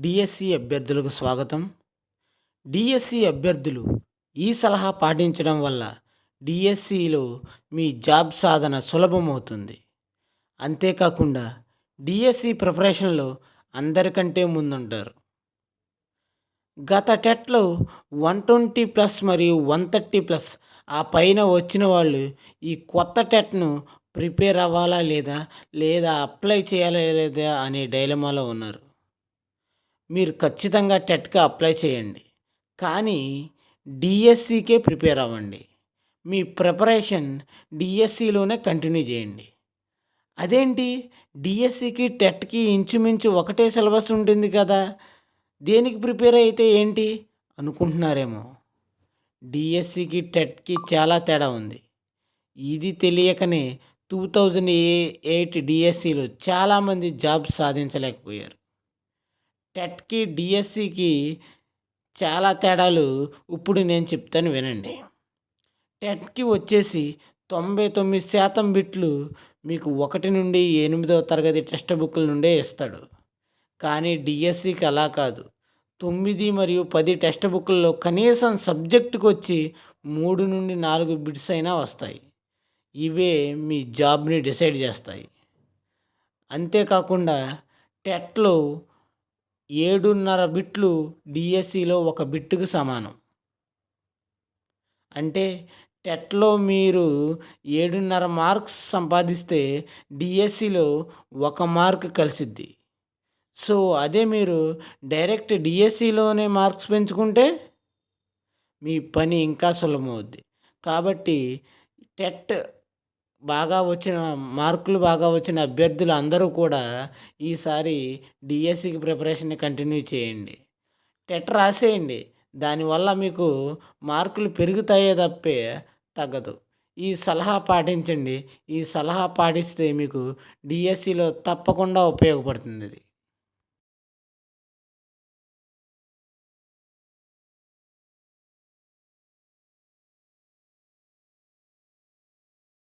DSC అభ్యర్థులకు స్వాగతం. DSC అభ్యర్థులు ఈ సలహా పాటించడం వల్ల డిఎస్సిలో మీ జాబ్ సాధన సులభమవుతుంది. అంతేకాకుండా డిఎస్సి ప్రిపరేషన్లో అందరికంటే ముందుంటారు. గత టెట్లో వన్ ట్వంటీ ప్లస్ మరియు వన్ థర్టీ ప్లస్ ఆ పైన వచ్చిన వాళ్ళు ఈ కొత్త టెట్ను ప్రిపేర్ అవ్వాలా లేదా లేదా అప్లై చేయాలా లేదా అనే డైలమాలో ఉన్నారు. మీరు ఖచ్చితంగా టెట్కి అప్లై చేయండి. కానీ డిఎస్సికే ప్రిపేర్ అవ్వండి. మీ ప్రిపరేషన్ డిఎస్సిలోనే కంటిన్యూ చేయండి. అదేంటి? డిఎస్సికి టెట్కి ఇంచుమించు ఒకటే సిలబస్ ఉంటుంది కదా. దేనికి ప్రిపేర్ అయితే ఏంటి? అనుకుంటున్నారేమో. డిఎస్సికి టెట్కి చాలా తేడా ఉంది. ఇది తెలియకనే టూ థౌజండ్ ఎయిట్ డిఎస్సిలో చాలామంది జాబ్ సాధించలేకపోయారు. టెట్కి డిఎస్సికి చాలా తేడాలు ఇప్పుడు నేను చెప్తాను వినండి. టెట్కి వచ్చేసి తొంభై తొమ్మిది శాతం బిట్లు మీకు ఒకటి నుండి ఎనిమిదో తరగతి టెక్స్ట్ బుక్ల నుండే ఇస్తాడు. కానీ డిఎస్సికి అలా కాదు. తొమ్మిది మరియు పది టెక్స్ట్ బుక్లలో కనీసం సబ్జెక్టుకు వచ్చి మూడు నుండి నాలుగు బిట్స్ అయినా వస్తాయి. ఇవే మీ జాబ్ని డిసైడ్ చేస్తాయి. అంతేకాకుండా టెట్లో ఏడున్నర బిట్లు డిఎస్సిలో ఒక బిట్టుకు సమానం. అంటే టెట్లో మీరు ఏడున్నర మార్క్స్ సంపాదిస్తే డిఎస్సిలో ఒక మార్క్ కలిసిద్ది. సో అదే మీరు డైరెక్ట్ డిఎస్సిలోనే మార్క్స్ పెంచుకుంటే మీ పని ఇంకా సులభమవుద్ది. కాబట్టి టెట్ బాగా వచ్చిన మార్కులు బాగా వచ్చిన అభ్యర్థులు అందరూ కూడా ఈసారి డిఎస్సికి ప్రిపరేషన్ని కంటిన్యూ చేయండి. టెట్ రాసేయండి. దానివల్ల మీకు మార్కులు పెరుగుతాయే తప్పే తగ్గదు. ఈ సలహా పాటించండి. ఈ సలహా పాటిస్తే మీకు డిఎస్సిలో తప్పకుండా ఉపయోగపడుతుంది అది